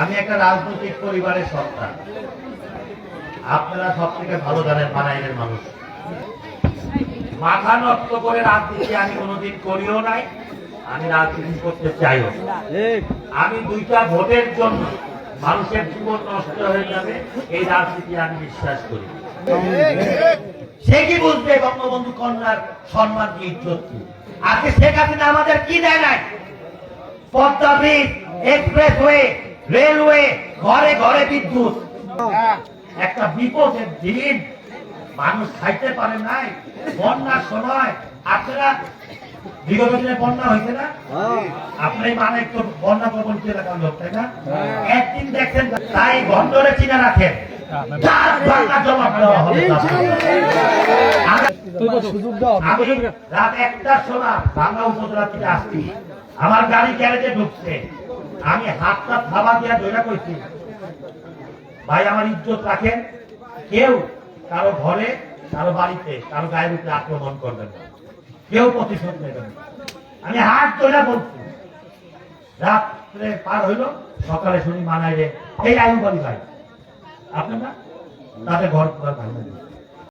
আমি একটা রাজনৈতিক পরিবারের সন্তান। আপনারা সব থেকে ভালো জানেন বানাইলের মানুষ। মাথা নষ্ট করে রাজনীতি আমি কোনোদিন করিও নাই, আমি রাজনীতি করতে চাইও আমি দুইটা ভোটের জন্য মানুষের জীবন নষ্ট হয়ে যাবে, এই রাজনীতি আমি বিশ্বাস করি। সে কি বুঝবে বঙ্গবন্ধু কন্যার সম্মান কি ইজ্জত কি? আজকে শেখ হাসিনা আমাদের কি দেয় নাই? পদ্মা এক্সপ্রেসওয়ে রেলওয়ে ঘরে ঘরে বিদ্যুৎ। একটা বিপদের দিন মানুষ খাইতে পারে নাই বন্যার সময় আপনারা বিগত দিনে বন্যা হয়েছে না? আপনি মানে একটু বন্যা প্রবঞ্চিত এলাকার লোক তাই না? একদিন দেখছেন তাই গন্ডরে চিনে রাখেন। রাত একটার সময় বাংলা উপজেলা থেকে আসছি। আমার গাড়ি গ্যারেজে ঢুকছে। আমি হাতটা থাবা দিয়া ধরে কইছি। ভাই, আমার ইজ্জত রাখেন। কেউ কারও ঘরে, কারও বাড়িতে, কারও গায়ের উপরে আক্রমণ করবেন না। কেউ প্রতিশোধ নেবেন না। আমি হাত ধরে বলছি, রাত্রে পার হইল, সকালে শুনি মানায় রে এই আয়ু বাড়ি ভাই, আপনার না তাদের ঘর ঘর ভাঙবে